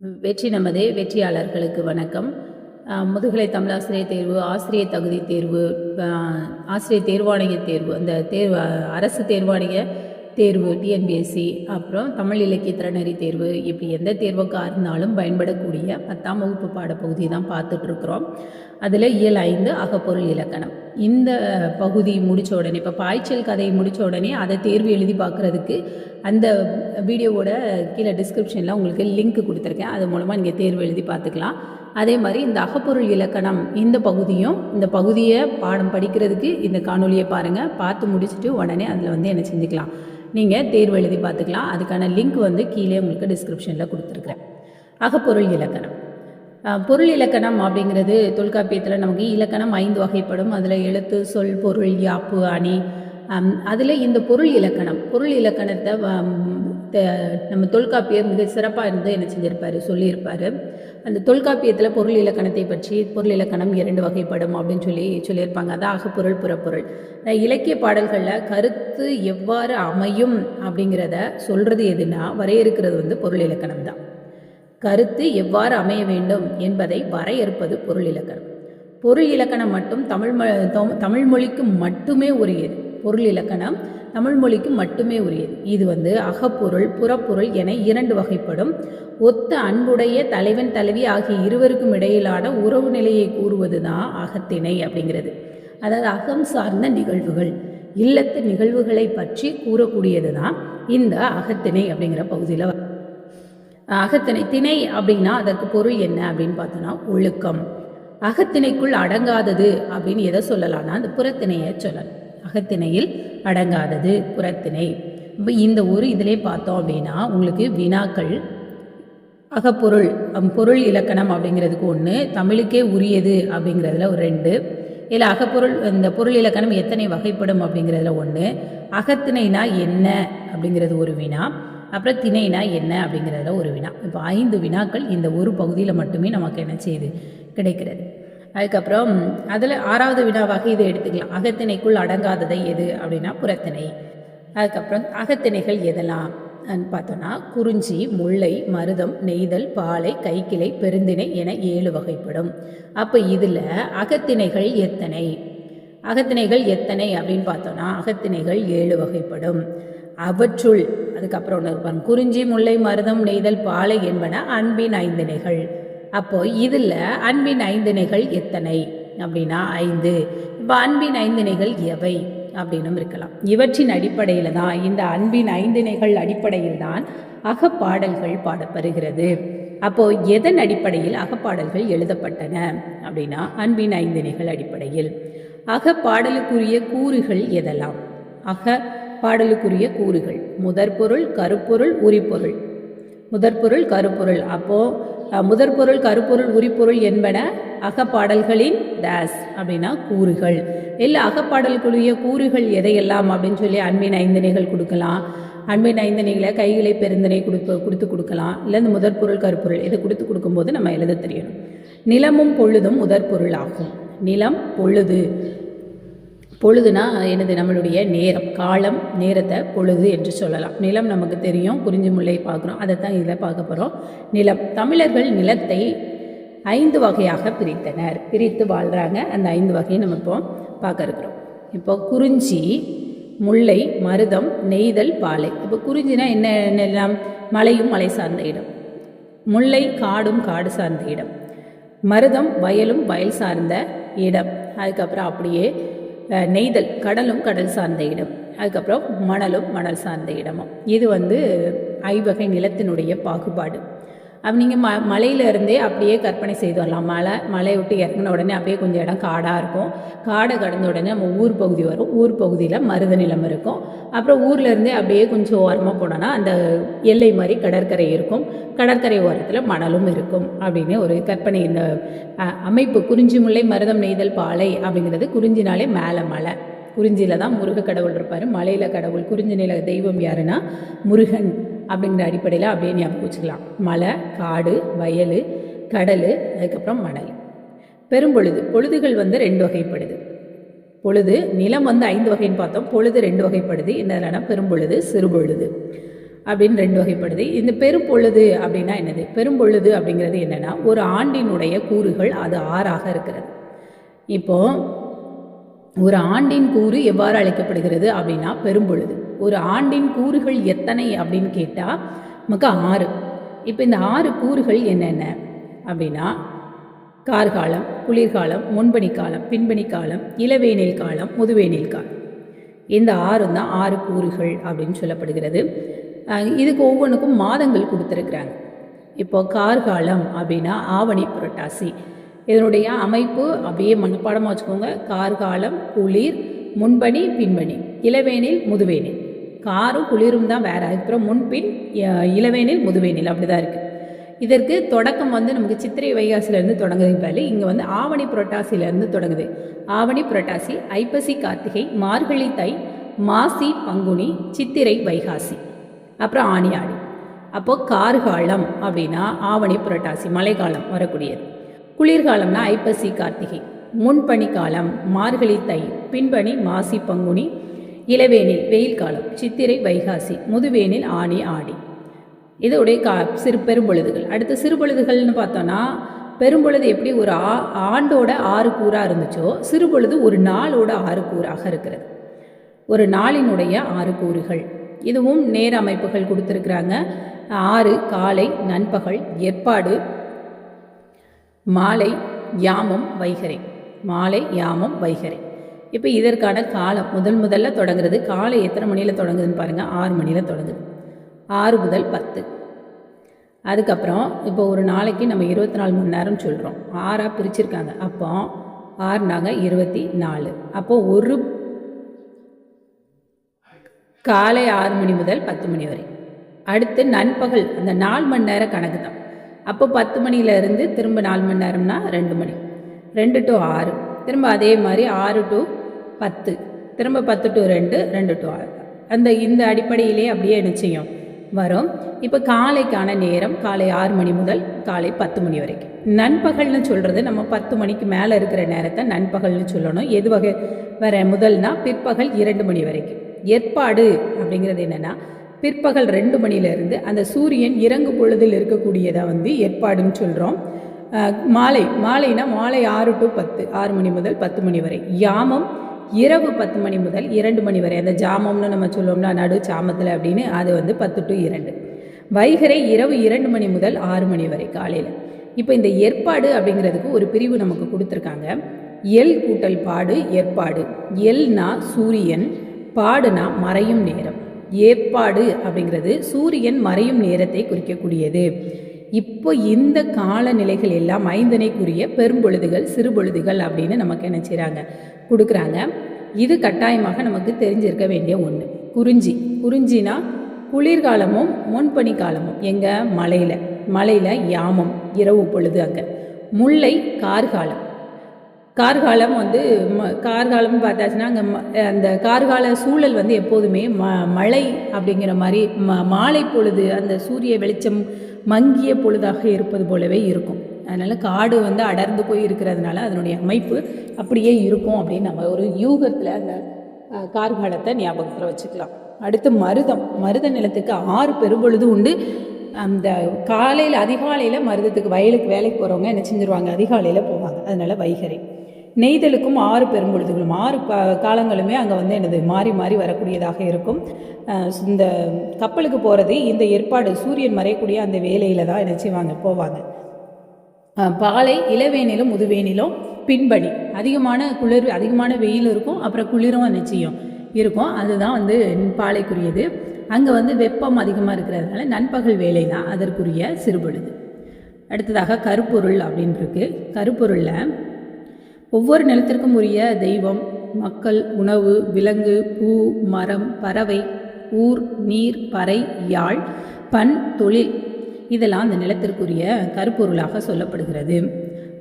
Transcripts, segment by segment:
வெற்றி நமதே வெற்றியாளர்களுக்கு வணக்கம். முதுகலை தமிழாசிரியர் தேர்வு ஆசிரியர் தகுதி தேர்வு ஆசிரியர் தேர்வாணைய தேர்வு அந்த தேர்வு அரசு தேர்வாணைய தேர்வு டிஎன்பிஎஸ்சி அப்புறம் தமிழ் இலக்கிய திறனறி தேர்வு இப்படி எந்த தேர்வுக்காக இருந்தாலும் பயன்படக்கூடிய பத்தாம் வகுப்பு பாடப்பகுதி தான் பார்த்துட்ருக்குறோம் அதில் இயல் ஐந்து அகப்பொருள் இலக்கணம். இந்த பகுதி முடித்த உடனே இப்போ பாய்ச்சல் கதையை முடித்த உடனே அதை தேர்வு எழுதி பார்க்குறதுக்கு அந்த வீடியோவோட கீழே டிஸ்கிரிப்ஷனில் உங்களுக்கு லிங்க் கொடுத்துருக்கேன். அது மூலமாக நீங்கள் தேர்வு எழுதி பார்த்துக்கலாம் அதே மாதிரி இந்த அகப்பொருள் இலக்கணம் இந்த பகுதியும் இந்த பகுதியை பாடம் படிக்கிறதுக்கு இந்த காணொலியை பாருங்கள் பார்த்து முடிச்சுட்டு உடனே அதில் வந்து என்ன செஞ்சுக்கலாம். நீங்கள் தேர்வு எழுதி பார்த்துக்கலாம் அதுக்கான லிங்க் வந்து கீழே உங்களுக்கு டிஸ்கிரிப்ஷனில் கொடுத்துருக்குறேன். அகப்பொருள் இலக்கணம். பொருள் இலக்கணம் அப்படிங்கிறது தொல்காப்பியத்தில் நமக்கு இலக்கணம் ஐந்து வகைப்படும். அதில் எழுத்து சொல் பொருள் யாப்பு அணி. அதில் இந்த பொருள் இலக்கணம் பொருள் இலக்கணத்தை நம்ம தொல்காப்பியர் மிக சிறப்பாக இருந்து என்ன செஞ்சிருப்பார் சொல்லியிருப்பார். அந்த தொல்காப்பியத்தில் பொருள் இலக்கணத்தை பற்றி பொருள் இலக்கணம் இரண்டு வகைப்படும் அப்படின்னு சொல்லி சொல்லியிருப்பாங்க. அதான் அகப்பொருள் புறப்பொருள். இலக்கிய பாடல்களில் கருத்து எவ்வாறு அமையும் அப்படிங்கிறத சொல்கிறது எதுனா வரையறுக்கிறது வந்து பொருள் இலக்கணம் தான் கருத்து எவ்வாறு அமைய வேண்டும் என்பதை வரையறுப்பது பொருள் இலக்கணம். பொருள் இலக்கணம் மட்டும் தமிழ் ம தமிழ் மொழிக்கு மட்டுமே உரியது. பொருள் இலக்கணம் தமிழ் மொழிக்கு மட்டுமே உரியது. இது வந்து அகப்பொருள் புறப்பொருள் என இரண்டு வகைப்படும். ஒத்த அன்புடைய தலைவன் தலைவி ஆகிய இருவருக்கும் இடையிலான உறவு நிலையை கூறுவது தான் அகத்திணை அப்படிங்கிறது. அதாவது அகம் சார்ந்த நிகழ்வுகள் இல்லத்து நிகழ்வுகளை பற்றி கூறக்கூடியது தான் இந்த அகத்திணை அப்படிங்கிற பகுதியில் அகத்திணை திணை அப்படின்னா அதற்கு பொருள் என்ன அப்படின்னு பார்த்தோன்னா ஒழுக்கம். அகத்திணைக்குள் அடங்காதது அப்படின்னு எதை சொல்லலாம்னா அந்த புறத்திணையை சொல்லலாம். அகத்திணையில் அடங்காதது புறத்திணை. இப்போ இந்த ஒரு இதிலே பார்த்தோம் அப்படின்னா உங்களுக்கு வினாக்கள் அகப்பொருள் பொருள் இலக்கணம் அப்படிங்கிறதுக்கு ஒன்று தமிழுக்கே உரியது அப்படிங்கிறதுல ஒரு ரெண்டு. இல்லை அகப்பொருள் இந்த பொருள் இலக்கணம் எத்தனை வகைப்படும் அப்படிங்கிறதுல ஒன்று அகத்திணைனா என்ன அப்படிங்கிறது ஒரு வினா. அப்புறம் திணைனா என்ன அப்படிங்கிறதுல ஒரு வினா. இப்போ ஐந்து வினாக்கள் இந்த ஒரு பகுதியில் மட்டுமே நமக்கு என்ன செய்யுது கிடைக்கிறது. அதுக்கப்புறம் அதில் ஆறாவது வினாவாக இதை எடுத்துக்கலாம். அகத்திணைக்குள் அடங்காததை எது அப்படின்னா புறத்திணை. அதுக்கப்புறம் அகத்திணைகள் எதெல்லாம் பார்த்தோன்னா குறிஞ்சி முல்லை மருதம் நெய்தல் பாலை கைக்கிளை பெருந்திணை என ஏழு வகைப்படும். அப்போ இதில் அகத்திணைகள் எத்தனை? அகத்திணைகள் எத்தனை அப்படின்னு பார்த்தோன்னா அகத்திணைகள் ஏழு வகைப்படும். அவற்றுள் அதுக்கப்புறம் ஒன்று இருப்பாங்க குறிஞ்சி முல்லை மருதம் நெய்தல் பாலை என்பன அன்பின் ஐந்திணைகள். அப்போ இதில் அன்பின் ஐந்திணைகள் எத்தனை? அப்படின்னா ஐந்து. இப்போ அன்பின் ஐந்திணைகள் எவை? அப்படின்னும் இருக்கலாம். இவற்றின் அடிப்படையில் தான் இந்த அன்பின் ஐந்திணைகள் அடிப்படையில் தான் அகப்பாடல்கள் பாடப்படுகிறது. அப்போ எதன் அடிப்படையில் அகப்பாடல்கள் எழுதப்பட்டன? அப்படின்னா அன்பின் ஐந்திணைகள் அடிப்படையில். அகப்பாடலுக்குரிய கூறுகள் எதெல்லாம்? அக பாடலுக்குரிய கூறுகள். முதற்பொருள் கருப்பொருள் உரிப்பொருள். முதற்பொருள் கருப்பொருள். அப்போ முதற்பொருள் கருப்பொருள் உரிப்பொருள் என்பன அகப்பாடல்களின் டேஸ் அப்படின்னா கூறுகள். இல்லை அகப்பாடலுக்குரிய கூறுகள் எதையெல்லாம் அப்படின்னு சொல்லி அன்பின் ஐந்தனைகள் கொடுக்கலாம். அன்பின் ஐந்தனைகளை கைகளை பெருந்தனை கொடுத்து கொடுத்து கொடுக்கலாம். இல்லை இந்த முதற்பொருள் கருப்பொருள் இதை கொடுத்து கொடுக்கும்போது நம்ம எழுத தெரியணும். நிலமும் பொழுதும் முதற்பொருள் ஆகும் நிலம் பொழுது. பொழுதுனா என்னது? நம்மளுடைய நேரம் காலம் நேரத்தை பொழுது என்று சொல்லலாம். நிலம் நமக்கு தெரியும் குறிஞ்சி முல்லை பார்க்குறோம் அதை தான் இதில் பார்க்க போகிறோம் நிலம் தமிழர்கள் நிலத்தை ஐந்து வகையாக பிரித்தனர். பிரித்து வாழ்கிறாங்க அந்த ஐந்து வகையை நம்ம இப்போ பார்க்க இருக்கிறோம். இப்போ குறிஞ்சி முல்லை மருதம் நெய்தல் பாலை. இப்போ குறிஞ்சினா என்ன நிலம் மலையும் மலை சார்ந்த இடம். முல்லை காடும் காடு சார்ந்த இடம். மருதம் வயலும் வயல் சார்ந்த இடம். அதுக்கப்புறம் அப்படியே நெய்தல் கடலும் கடல் சார்ந்த இடம். அதுக்கப்புறம் மணலும் மணல் சார்ந்த இடமும். இது வந்து ஐவகை நிலத்தினுடைய பாகுபாடு. அப்போ நீங்கள் ம மலையிலேருந்தே அப்படியே கற்பனை செய்து வரலாம். மலை மலையை விட்டு இறங்கின உடனே அப்படியே கொஞ்சம் இடம் காடாக இருக்கும். காடை கடந்த உடனே நம்ம ஊர் பகுதி வரும். ஊர் பகுதியில் மருத நிலம் இருக்கும். அப்புறம் ஊர்லேருந்தே அப்படியே கொஞ்சம் ஓரமாக போனோன்னா அந்த எல்லை மாதிரி கடற்கரை இருக்கும். கடற்கரை ஓரத்தில் மணலும் இருக்கும் அப்படின்னு ஒரு கற்பனை இந்த அமைப்பு குறிஞ்சி முல்லை மருதம் நெய்தல் பாலை அப்படிங்கிறது குறிஞ்சினாலே மேலே மலை. குறிஞ்சியில் தான் முருக கடவுள் இருப்பார். மலையில் கடவுள் குறிஞ்சி நில தெய்வம் யாருன்னா முருகன். அப்படிங்கிற அடிப்படையில் அப்படியே ஞாபகம் வச்சுக்கலாம். மலை காடு வயல் கடல் அதுக்கப்புறம் மணல். பெரும்பொழுது பொழுதுகள் வந்து ரெண்டு வகைப்படுது. பொழுது நிலம் வந்து ஐந்து வகைன்னு பார்த்தோம். பொழுது ரெண்டு வகைப்படுது. என்னதுனா பெரும்பொழுது சிறுபொழுது அப்படின்னு ரெண்டு வகைப்படுது. இந்த பெரும்பொழுது அப்படின்னா என்னது? பெரும்பொழுது அப்படிங்கிறது என்னென்னா ஒரு ஆண்டினுடைய கூறுகள் அது ஆறாக இருக்கிறது. இப்போ ஒரு ஆண்டின் கூறு எவ்வாறு அழைக்கப்படுகிறது அப்படின்னா பெரும்பொழுது ஒரு ஆண்டின் கூறுகள் எத்தனை அப்படின்னு கேட்டால் நமக்கு ஆறு. இப்போ இந்த ஆறு கூறுகள் என்னென்ன? அப்படின்னா கார்காலம் குளிர்காலம் முன்பணி காலம் பின்பணி காலம் இளவேனில் காலம் முதுவேனில் காலம். இந்த ஆறு தான் ஆறு கூறுகள் அப்படின்னு சொல்லப்படுகிறது. இதுக்கு ஒவ்வொன்றுக்கும் மாதங்கள் கொடுத்துருக்குறாங்க. இப்போ கார்காலம் அப்படின்னா ஆவணி புரட்டாசி. இதனுடைய அமைப்பு அப்படியே மனப்பாடமாக வச்சுக்கோங்க. கார்காலம் குளிர் முன்பணி பின்பணி இளவேனில் முதுவேனில். காரும் குளிரும் தான் வேற. அதுக்கப்புறம் முன்பின் இளவேனில் முதுவேனில் அப்படி தான் இருக்குது இதற்கு தொடக்கம் வந்து நமக்கு சித்திரை வைகாசிலேருந்து தொடங்குது பதில் இங்கே வந்து ஆவணி புரட்டாசியிலேருந்து தொடங்குது. ஆவணி புரட்டாசி ஐப்பசி கார்த்திகை மார்கழி தை மாசி பங்குனி சித்திரை வைகாசி. அப்புறம் ஆணி ஆடி. அப்போது கார்காலம் அப்படின்னா ஆவணி புரட்டாசி மழைக்காலம் வரக்கூடியது. குளிர்காலம்னா ஐப்பசி கார்த்திகை. முன்பனி காலம் மார்கழி தை பின்பனி மாசி பங்குனி இளவேனில் வெயில் காலம் சித்திரை வைகாசி முதுவேனில் ஆனி ஆடி. இதோடைய கா சிறு பெரும்பொழுதுகள். அடுத்து சிறுபொழுதுகள்னு பார்த்தோன்னா பெரும்பொழுது எப்படி ஒரு ஆ ஆண்டோட ஆறு கூறாக இருந்துச்சோ சிறுபொழுது ஒரு நாளோட ஆறு கூறாக இருக்கிறது. ஒரு நாளினுடைய ஆறு கூறுகள். இதுவும் நேர அமைப்புகள் கொடுத்துருக்குறாங்க. ஆறு காலை நண்பகல் ஏற்பாடு மாலை யாமம் வைகரை மாலை யாமம் வைகரை இப்போ இதற்கான காலம் முதல் முதல்ல தொடங்குறது காலை எத்தனை மணியில் தொடங்குதுன்னு பாருங்கள் ஆறு மணியில் தொடங்குது. ஆறு முதல் பத்து. அதுக்கப்புறம் இப்போ ஒரு நாளைக்கு நம்ம இருபத்தி நாலு மணி நேரம் சொல்கிறோம் ஆறாக பிரிச்சிருக்காங்க. அப்போ ஆறுனாங்க இருபத்தி நாலு அப்போ ஒரு காலை ஆறு மணி முதல் பத்து மணி வரை. அடுத்து நண்பகல் அந்த நாலு மணி நேரம் கணக்கு தான். அப்போ பத்து மணியிலேருந்து திரும்ப நாலு மணி நேரம்னா ரெண்டு மணி. ரெண்டு டு ஆறு. திரும்ப அதே மாதிரி ஆறு டு பத்து. திரும்ப பத்து டு ரெண்டு ரெண்டு டு ஆறு. அந்த இந்த அடிப்படையிலே அப்படியே நிச்சயம் வரும். இப்போ காலைக்கான நேரம் காலை ஆறு மணி முதல் காலை பத்து மணி வரைக்கும். நண்பகல்னு சொல்கிறது நம்ம பத்து மணிக்கு மேலே இருக்கிற நேரத்தை நண்பகல்னு சொல்லணும். எது வகை? வர முதல்னா பிற்பகல் இரண்டு மணி வரைக்கும். ஏற்பாடு அப்படிங்கிறது என்னென்னா பிற்பகல் ரெண்டு மணிலேருந்து அந்த சூரியன் இறங்கு பொழுதில் இருக்கக்கூடியதை வந்து ஏற்பாடுன்னு சொல்கிறோம் மாலை. மாலைனா மாலை ஆறு டு பத்து ஆறு மணி முதல் பத்து மணி வரை. யாமம் இரவு பத்து மணி முதல் இரண்டு மணி வரை அந்த ஜாமம்னு நம்ம சொல்லுவோம்னா நடு சாமத்தில் அப்படின்னு அது வந்து பத்து டு இரண்டு. வைகரை இரவு இரண்டு மணி முதல் ஆறு மணி வரை காலையில். இப்போ இந்த ஏற்பாடு அப்படிங்கிறதுக்கு ஒரு பிரிவு நமக்கு கொடுத்துருக்காங்க. எல் கூட்டல் பாடு ஏற்பாடு. எல்னா சூரியன் பாடுனா மறையும் நேரம். ஏற்பாடு அப்படிங்கிறது சூரியன் மறையும் நேரத்தை குறிக்கக்கூடியது. இப்போ இந்த காலநிலைகள் எல்லாம் ஐந்தனைக்குரிய பெரும்பொழுதுகள் சிறுபொழுதுகள் அப்படின்னு நமக்கு என்ன செய்கிறாங்க கொடுக்குறாங்க. இது கட்டாயமாக நமக்கு தெரிஞ்சிருக்க வேண்டிய ஒன்று குறிஞ்சி. குறிஞ்சினா குளிர்காலமும் முன்பனி காலமும் எங்கள் மலையில். மலையில் யாமம் இரவு பொழுது அங்கே. முல்லை கார்காலம். கார்காலம் வந்து ம கார்காலம்னு பார்த்தாச்சுன்னா அங்கே அந்த கார்கால சூழல் வந்து எப்போதுமே ம மழை அப்படிங்கிற மாதிரி ம மாலை பொழுது அந்த சூரிய வெளிச்சம் மங்கிய பொழுதாக இருப்பது போலவே இருக்கும். அதனால் காடு வந்து அடர்ந்து போய் இருக்கிறதுனால அதனுடைய அமைப்பு அப்படியே இருக்கும் அப்படின்னு நம்ம ஒரு யூகத்தில் அந்த கார்காலத்தை ஞாபகத்தில் வச்சுக்கலாம். அடுத்து மருதம். மருத நிலத்துக்கு ஆறு பெரும்பொழுது உண்டு. அந்த காலையில் அதிகாலையில் மருதத்துக்கு வயலுக்கு வேலைக்கு போகிறவங்க என்ன செஞ்சிருவாங்க? அதிகாலையில் போவாங்க. அதனால் வைகரை. நெய்தலுக்கும் ஆறு பெரும்பொழுதுகளும் ஆறு ப காலங்களுமே அங்கே வந்து எனது மாறி மாறி வரக்கூடியதாக இருக்கும். இந்த கப்பலுக்கு போகிறது இந்த ஏற்பாடு சூரியன் மறையக்கூடிய அந்த வேலையில் தான் என்ன செய்வாங்க போவாங்க. பாலை இளவேனிலும் முதுவேனிலும் பின்படி அதிகமான குளிர் அதிகமான வெயில் இருக்கும் அப்புறம் குளிரும் நிச்சயம் இருக்கும். அதுதான் வந்து பாலைக்குரியது. அங்கே வந்து வெப்பம் அதிகமாக இருக்கிறதுனால நண்பகல் வேலை தான் அதற்குரிய சிறுபொழுது. அடுத்ததாக கருப்பொருள் அப்படின்னு இருக்குது கருப்பொருளில் ஒவ்வொரு நிலத்திற்கும் உரிய தெய்வம் மக்கள் உணவு விலங்கு பூ மரம் பறவை ஊர் நீர் பறை யாழ் பண் தொழில். இதெல்லாம் அந்த நிலத்திற்குரிய கருப்பொருளாக சொல்லப்படுகிறது.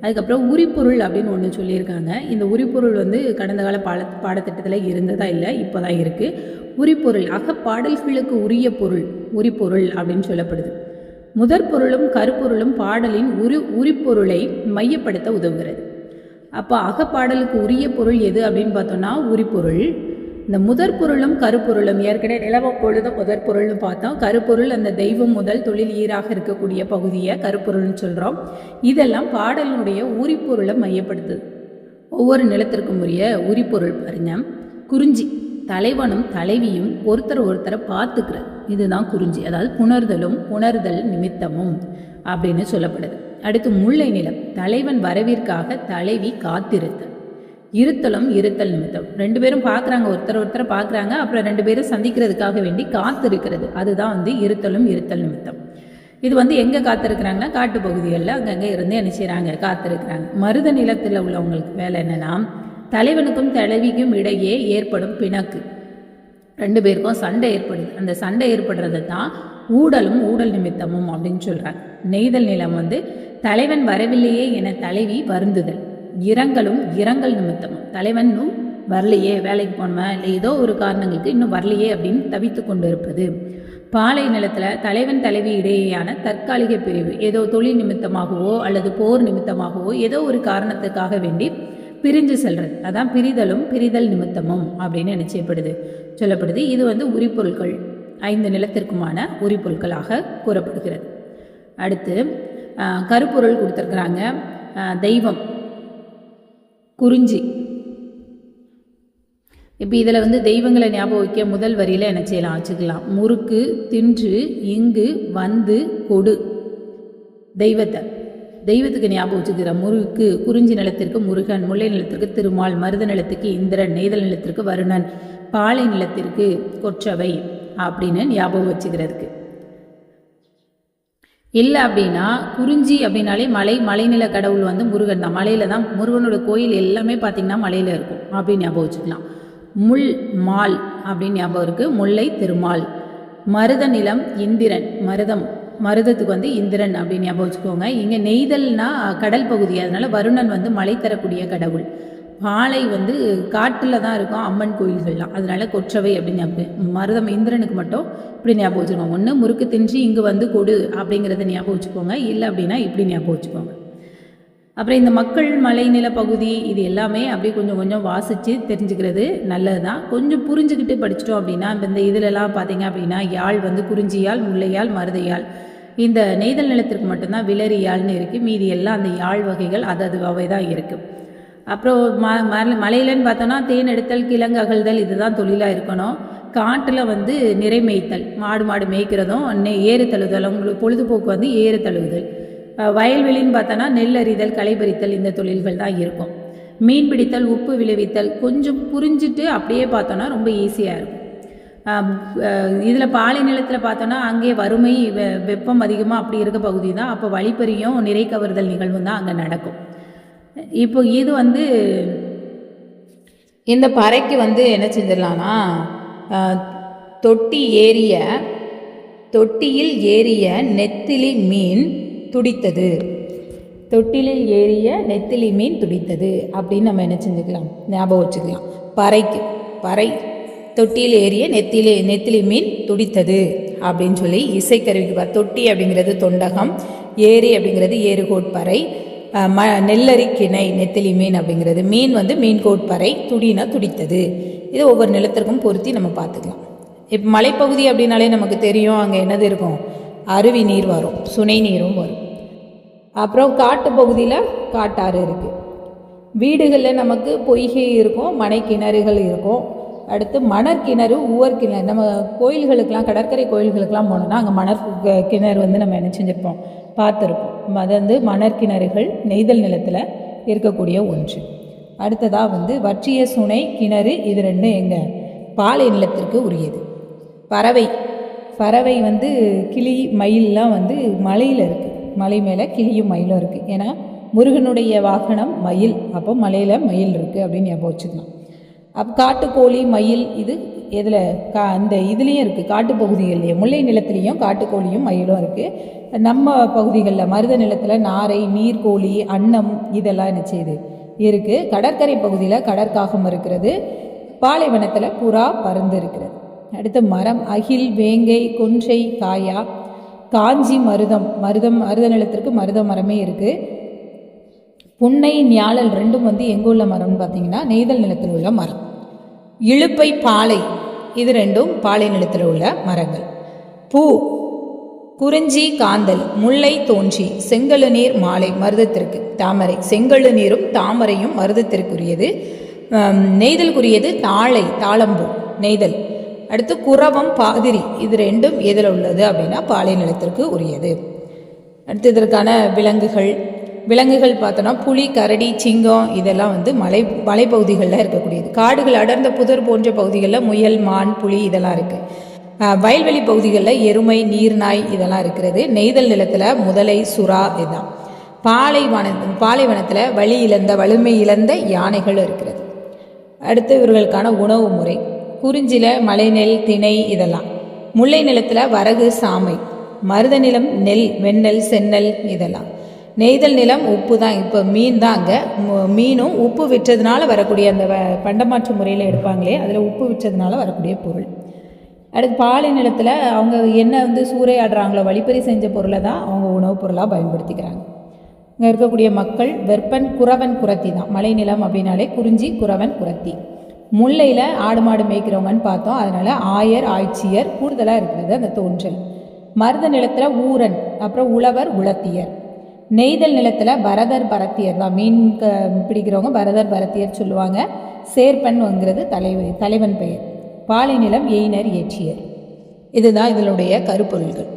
அதுக்கப்புறம் உரிப்பொருள் அப்படின்னு ஒன்று சொல்லியிருக்காங்க. இந்த உரிப்பொருள் வந்து கடந்த கால பாட பாடத்திட்டத்தில் இருந்ததா இல்லை இப்போ தான் இருக்குது உரிப்பொருள் அகப்பாடல்களுக்கு உரிய பொருள் உரிப்பொருள் அப்படின்னு சொல்லப்படுது. முதற் பொருளும் கருப்பொருளும் பாடலின் உரி உரிப்பொருளை மையப்படுத்த உதவுகிறது. அப்போ அகப்பாடலுக்கு உரிய பொருள் எது அப்படின்னு பார்த்தோம்னா உரிப்பொருள். இந்த முதற் பொருளும் கருப்பொருளும் ஏற்கனவே நிலவ பொழுதும் முதற் பொருள்னு பார்த்தோம். கருப்பொருள் அந்த தெய்வம் முதல் தொழில் ஈராக இருக்கக்கூடிய பகுதியை கருப்பொருள்னு சொல்கிறோம் இதெல்லாம் பாடலினுடைய உரிப்பொருளை மையப்படுத்துது. ஒவ்வொரு நிலத்திற்கும் உரிய உரிப்பொருள் பாருங்க. குறிஞ்சி தலைவனும் தலைவியும் ஒருத்தர் ஒருத்தரை பார்த்துக்கிறது. இதுதான் குறிஞ்சி அதாவது புணர்தலும் புணர்தல் நிமித்தமும் அப்படின்னு சொல்லப்படுது. அடுத்து முல்லை நிலம். தலைவன் வரவிற்காக தலைவி காத்திருத்தல். இருத்தலும் இருத்தல் நிமித்தம். ரெண்டு பேரும் பார்க்குறாங்க ஒருத்தர் ஒருத்தரை பார்க்குறாங்க அப்புறம் ரெண்டு பேரும் சந்திக்கிறதுக்காக வேண்டி காத்திருக்கிறது. அதுதான் வந்து இருத்தலும் இருத்தல் நிமித்தம். இது வந்து எங்கே காத்திருக்கிறாங்கன்னா காட்டு பகுதிகளில் அங்கங்கே இருந்து என்ன செய்கிறாங்க காத்திருக்கிறாங்க. மருத நிலத்தில் உள்ளவங்களுக்கு வேலை என்னென்னா தலைவனுக்கும் தலைவிக்கும் இடையே ஏற்படும் பிணக்கு. ரெண்டு பேருக்கும் சண்டை ஏற்படுது. அந்த சண்டை ஏற்படுறது தான் ஊடலும் ஊடல் நிமித்தமும் அப்படின்னு சொல்கிறாங்க நெய்தல் நிலம் வந்து தலைவன் வரவில்லையே என தலைவி வருந்துதல். இரங்கலும் இரங்கல் நிமித்தமும். தலைவனும் வரலையே வேலைக்கு போனவன் இல்லை ஏதோ ஒரு காரணங்களுக்கு இன்னும் வரலையே அப்படின்னு தவித்து கொண்டிருப்பது. பாலை நிலத்தில் தலைவன் தலைவி இடையேயான தற்காலிக பிரிவு ஏதோ தொழில் நிமித்தமாகவோ அல்லது போர் நிமித்தமாகவோ ஏதோ ஒரு காரணத்துக்காக வேண்டி பிரிஞ்சு செல்றது. அதான் பிரிதலும் பிரிதல் நிமித்தமும் அப்படின்னு நிச்சயப்படுது. சொல்லப்படுது இது வந்து உரிப்பொருட்கள் ஐந்து நிலத்திற்குமான உரிப்பொருட்களாக கூறப்படுகிறது. அடுத்து கருப்பொருள் கொடுத்துருக்குறாங்க. தெய்வம். குறிஞ்சி. இப்போ இதில் வந்து தெய்வங்களை ஞாபகம் வைக்க முதல் வரியில் என்ன செய்யலாம்? வச்சுக்கலாம். முறுக்கு தின்று இங்கு வந்து கொடு. தெய்வத்தை. தெய்வத்துக்கு ஞாபகம் வச்சுக்கிற முறுக்கு குறிஞ்சி நிலத்திற்கு முருகன் முல்லை நிலத்திற்கு திருமால் மருத நிலத்துக்கு இந்திரன் நெய்தல் நிலத்திற்கு வருணன் பாலை நிலத்திற்கு கொற்றவை அப்படின்னு ஞாபகம் வச்சுக்கிறதுக்கு. இல்லை அப்படின்னா குறிஞ்சி அப்படின்னாலே மலை மலைநில கடவுள் வந்து முருகன் தான். மலையில தான் முருகனோட கோயில் எல்லாமே பார்த்தீங்கன்னா மலையில இருக்கும். அப்படின்னு ஞாபகம் வச்சுக்கலாம். முள் மால் அப்படின்னு ஞாபகம் இருக்கு. முல்லை திருமால். மருத நிலம் இந்திரன். மருதம் மருதத்துக்கு வந்து இந்திரன் அப்படின்னு ஞாபகம் வச்சுக்கோங்க. இங்கே நெய்தல்னா கடல் பகுதி. அதனால வருணன் வந்து மலை தரக்கூடிய கடவுள். பாலை வந்து காட்டில் தான் இருக்கும் அம்மன் கோயில்கள்லாம். அதனால கொற்றவை அப்படின்னு ஞாபகம் மருதம் இந்திரனுக்கு மட்டும் இப்படி ஞாபகம் வச்சுக்கோங்க ஒன்று முறுக்கு தின்றி இங்கே வந்து கொடு அப்படிங்கிறத ஞாபகம் வச்சுக்கோங்க. இல்லை அப்படின்னா இப்படி ஞாபகம் வச்சுக்கோங்க. அப்புறம் இந்த மக்கள் மலைநில பகுதி இது எல்லாமே அப்படியே கொஞ்சம் கொஞ்சம் வாசித்து தெரிஞ்சுக்கிறது நல்லது தான் கொஞ்சம் புரிஞ்சுக்கிட்டு படிச்சிட்டோம் அப்படின்னா இப்போ இந்த இதிலெல்லாம் பார்த்தீங்க அப்படின்னா யாழ் வந்து குறிஞ்சியால் முல்லையால் மருதையால். இந்த நெய்தல் நிலத்திற்கு மட்டும்தான் விலரி யாழ்னு இருக்குது மீதி எல்லாம் அந்த யாழ் வகைகள் அது அதுவாகவே தான் இருக்குது அப்புறம் ம மல மலையிலன்னு பார்த்தோன்னா தேன் எடுத்தல் கிழங்கு அகழ்தல் இதுதான் தொழிலாக இருக்கணும். காட்டில் வந்து நிறை மேய்த்தல் மாடு மாடு மேய்க்கிறதும் நெ- ஏறு தழுவுதல் உங்களுக்கு பொழுதுபோக்கு வந்து ஏறு தழுவுதல். வயல்வெளின்னு பார்த்தோன்னா நெல் அறிதல் களைபறித்தல் இந்த தொழில்கள் தான் இருக்கும். மீன் பிடித்தல் உப்பு விளைவித்தல் கொஞ்சம் புரிஞ்சுட்டு அப்படியே பார்த்தோன்னா ரொம்ப ஈஸியாக இருக்கும். இதில் பாலை நிலத்தில் பார்த்தோன்னா அங்கே வறுமை வெ- வெப்பம் அதிகமாக அப்படி இருக்க பகுதி தான். அப்போ வழிப்பறியும் நிறை கவர்தல் நிகழ்வும் தான் அங்கே நடக்கும். இப்போ இது வந்து இந்த பறைக்கு வந்து என்ன செஞ்சிடலாம்னா தொட்டி ஏறிய தொட்டியில் ஏறிய நெத்திலி மீன் துடித்தது. தொட்டிலில் ஏறிய நெத்திலி மீன் துடித்தது அப்படின்னு நம்ம என்ன செஞ்சுக்கலாம்? ஞாபகம் வச்சுக்கலாம். பறைக்கு பறை தொட்டியில் ஏறிய நெத்திலி நெத்திலி மீன் துடித்தது அப்படின்னு சொல்லி இசைக்கருவிக்கு தொட்டி அப்படிங்கிறது தொண்டகம் ஏரி அப்படிங்கிறது ஏறுகோட்பறை பறை ம நெல்லரி கிணை நெத்திலி மீன் அப்படிங்கிறது. மீன் வந்து மீன் கோட்பறை துடினா துடித்தது. இது ஒவ்வொரு நிலத்திற்கும் பொருத்தி நம்ம பார்த்துக்கலாம். இப்போ மலைப்பகுதி அப்படின்னாலே நமக்கு தெரியும் அங்கே என்னது இருக்கும்? அருவி நீர் வரும் சுனை நீரும் வரும். அப்புறம் காட்டு பகுதியில் காட்டாறு இருக்குது வீடுகளில் நமக்கு பொய்கை இருக்கும் மனை கிணறுகள் இருக்கும். அடுத்து மணற் கிணறு உவர் கிணறு நம்ம கோயில்களுக்கெலாம் கடற்கரை கோயில்களுக்கெல்லாம் போனோம்னா அங்கே மணற் கிணறு வந்து நம்ம என்ன செஞ்சுருப்போம் பார்த்துருப்போம். அது வந்து மணற்கிணறுகள் நெய்தல் நிலத்தில் இருக்கக்கூடிய ஒன்று. அடுத்ததாக வந்து வற்றிய சுனை கிணறு இது ரெண்டும் எங்கள் பாலை நிலத்திற்கு உரியது. பறவை. பறவை வந்து கிளி மயிலெலாம் வந்து மலையில் இருக்குது மலை மேலே கிளியும் மயிலும் இருக்குது ஏன்னா முருகனுடைய வாகனம் மயில். அப்போ மலையில் மயில் இருக்குது அப்படின்னு ஞாபகம் வச்சுக்கலாம். அப்போ காட்டுக்கோழி மயில் இது இதில் கா அந்த இதுலேயும் இருக்குது காட்டுப்பகுதிகள்லேயே முல்லை நிலத்துலேயும் காட்டுக்கோழியும் மயிலும் இருக்குது நம்ம பகுதிகளில் மருத நிலத்தில் நாரை நீர்கோழி அன்னம் இதெல்லாம் என்ன செய்யுது? இருக்குது கடற்கரை பகுதியில் கடற்காகம் இருக்கிறது. பாலைவனத்தில் புறா பருந்து இருக்கிறது. அடுத்து மரம் அகில் வேங்கை கொன்றை காயா காஞ்சி மருதம். மருதம் மருத நிலத்திற்கு மருத மரமே இருக்குது புன்னை ஞாழல் ரெண்டும் வந்து எங்கே உள்ள மரம்னு பார்த்தீங்கன்னா நெய்தல் நிலத்தில் உள்ள மரம். இழுப்பை பாலை. இது ரெண்டும் பாலை நிலத்தில் உள்ள மரங்கள். பூ குறிஞ்சி காந்தல் முல்லை தோன்றி செங்கழு நீர் மாலை மருதத்திற்கு தாமரை. செங்கழு நீரும் தாமரையும் மருதத்திற்குரியது. ஆம், நெய்தலுக்குரியது தாழை தாளம்பூ நெய்தல். அடுத்து குரவம் பாதிரி. இது ரெண்டும் எதில் உள்ளது அப்படின்னா பாலை நிலத்திற்கு உரியது. அடுத்து இதற்கான விலங்குகள் விலங்குகள் பார்த்தோன்னா புலி கரடி சிங்கம் இதெல்லாம் வந்து மலை மலைப்பகுதிகளில் இருக்கக்கூடியது. காடுகள் அடர்ந்த புதர் போன்ற பகுதிகளில் முயல் மான் புலி இதெல்லாம் இருக்குது வயல்வெளி பகுதிகளில் எருமை நீர்நாய் இதெல்லாம் இருக்கிறது. நெய்தல் நிலத்தில் முதலை சுறா இதுதான். பாலைவன பாலைவனத்தில் வழி இழந்த வலிமை இழந்த யானைகள் இருக்கிறது. அடுத்து இவர்களுக்கான உணவு முறை. குறிஞ்சில மலைநெல் திணை இதெல்லாம். முல்லை நிலத்தில் வரகு சாமை. மருத நிலம் நெல் வெண்ணெல் செந்நெல் இதெல்லாம். நெய்தல் நிலம் உப்பு தான். இப்போ மீன் தான் அங்கே. மீனும் உப்பு விற்றதுனால வரக்கூடிய அந்த வ- பண்டமாற்று முறையில் எடுப்பாங்களே அதில் உப்பு விற்றதுனால வரக்கூடிய பொருள். அடுத்து பாலை நிலத்தில் அவங்க என்ன வந்து சூறையாடுறாங்களோ வழிப்பறி செஞ்ச பொருளை தான் அவங்க உணவுப் பொருளாக பயன்படுத்திக்கிறாங்க. இங்கே இருக்கக்கூடிய மக்கள் வெப்பன் குறவன் குரத்தி தான். மலைநிலம் அப்படின்னாலே குறிஞ்சி குறவன் குரத்தி. முல்லையில் ஆடு மாடு மேய்க்கிறவங்கன்னு பார்த்தோம். அதனால் ஆயர் ஆய்ச்சியர் கூடுதலாக இருக்கிறது அந்த தோன்றல். மருத நிலத்தில் ஊரன் அப்புறம் உழவர் உலத்தியர் நெய்தல் நிலத்தில் பரதர் பரத்தியர் தான் மீன் க பிடிக்கிறவங்க பரதர் பரத்தியர் சொல்லுவாங்க. சேர்ப்பன்ங்கிறது தலைவர் தலைவன் பெயர். பாலை நிலம் எயினர் ஏற்றியர். இதுதான் இதனுடைய கருப்பொருள்கள்.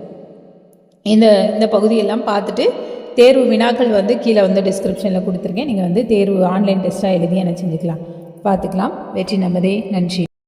இந்த இந்த பகுதியெல்லாம் பார்த்துட்டு தேர்வு வினாக்கள் வந்து கீழே வந்து டிஸ்கிரிப்ஷனில் கொடுத்துருக்கேன். நீங்கள் வந்து தேர்வு ஆன்லைன் டெஸ்ட்டாக எழுதி என்ன செஞ்சுக்கலாம். பார்த்துக்கலாம். வெற்றி நமதே நன்றி.